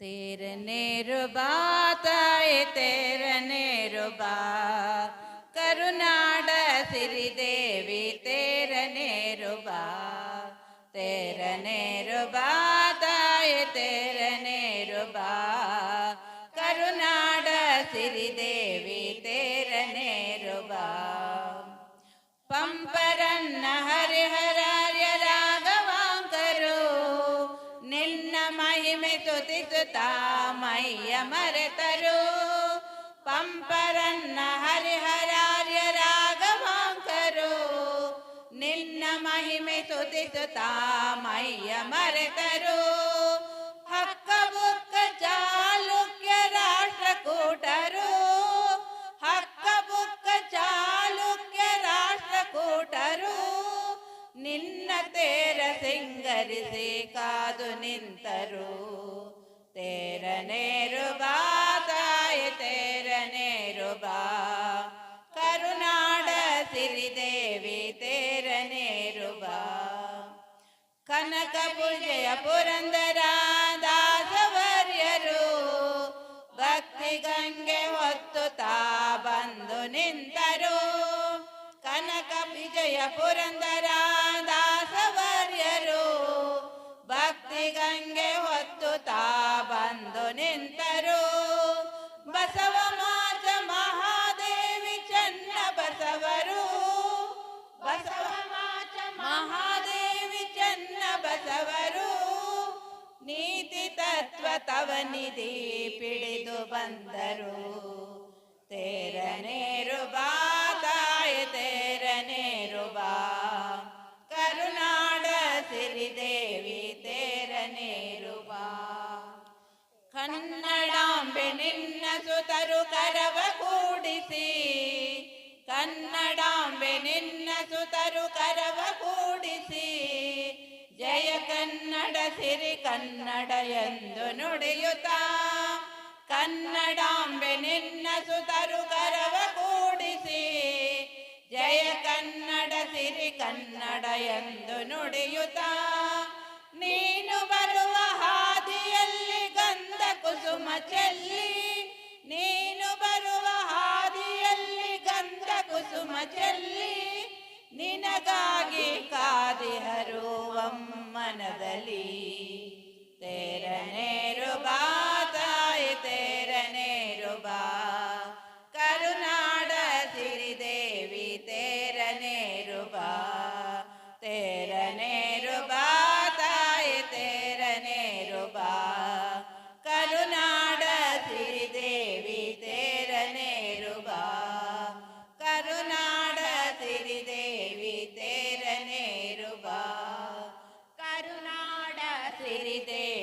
तेरने रुबा ತಾಯಿ ತೇರನೆ ರುಬಾ ಕರುನಾಡ ಸಿರಿದೇವಿ ತೇರನೆ ರುಬಾ ತೇರನೆ ರುಬಾ ತಾಯಿ ತೇರನೆ ರುಬಾ ಕರುನಾಡ ಸಿರಿದೇವಿ ತೇರನೆ ರುಬಾ ಪಂಪರನ್ನ ಮಹಿಮೆ ತಾಮಯ್ಯ ಮೈಯ ಮರೆತರು. ಪಂಪರನ್ನ ಹರಿಹರಾರ್ಯ ರಾಘವಾಂಕರು. ನಿನ್ನ ಮಹಿಮೆ ತುತಿಸುತ್ತಾ ಮೈಯ ಮರೆತರು. ಹಕ್ಕ ಬುಕ್ಕ ಚಾಲುಕ್ಯ ರಾಷ್ಟ್ರಕೂಟರು. ಹಕ್ಕ ಬುಕ್ಕ ಚಾಲುಕ್ಯ ರಾಷ್ಟ್ರಕೂಟರು. ನಿನ್ನ ತೇರ ಸಿಂಗರಿಸಿ ಕಾದು ನಿಂತರು. ತೇರನೇರು ಬಾ ತಾಯಿ ತೇರನೇರು ಬಾ ಕರುನಾಡ ಸಿರಿದೇವಿ ತೇರನೇರು ಬಾ ಕನಕ ಪೂಜೆಯ ಪುರಂದರ, ದಾಸವರ್ಯರು. ಭಕ್ತಿ ಗಂಗೆ ಹೊತ್ತು ತಾ ಬಂದು ನಿಂತರು. ಕನಕ ವಿಜಯ ಪುರಂದರ ದಾಸವರ್ಯರು ತವ ನಿಧಿ ಪಿಡಿದು ಬಂದರು. ತೇರನೇರು ಬಾ ತಾಯಿ, ತೇರನೇರು ಬಾ. ಕರುನಾಡ ಸಿರಿದೇವಿ, ತೇರನೇರು ಬಾ. ಕನ್ನಡಾಂಬೆ ನಿನ್ನ ಸುತರು ಕರವ ಕೂಡಿಸಿ. ಕನ್ನಡಾಂಬೆ ನಿನ್ನ ಸುತರು ಕರವ ಕನ್ನಡ ಎಂದು ನುಡಿಯುತ್ತ. ಕನ್ನಡಾಂಬೆ ನಿನ್ನ ಸುತರು ಕರವ ಕೂಡಿಸಿ. ಜಯ ಕನ್ನಡ ಸಿರಿ ಕನ್ನಡ ಎಂದು ನುಡಿಯುತ್ತ. ನೀನು ಬರುವ ಹಾದಿಯಲ್ಲಿ ಗಂಧ ಕುಸುಮ ಚೆಲ್ಲಿ. ನೀನು ಬರುವ ಹಾದಿಯಲ್ಲಿ ಗಂಧ ಕುಸುಮ ಚೆಲ್ಲಿ. ನಿನಗಾಗಿ ಕಾದಿಹರು ಮನದಲ್ಲಿ ತೇರನೇರು ಬಾ ತಾಯಿ ತೇರನೇರು ಬಾ ಕರುನಾಡ ಸಿರಿದೇವಿ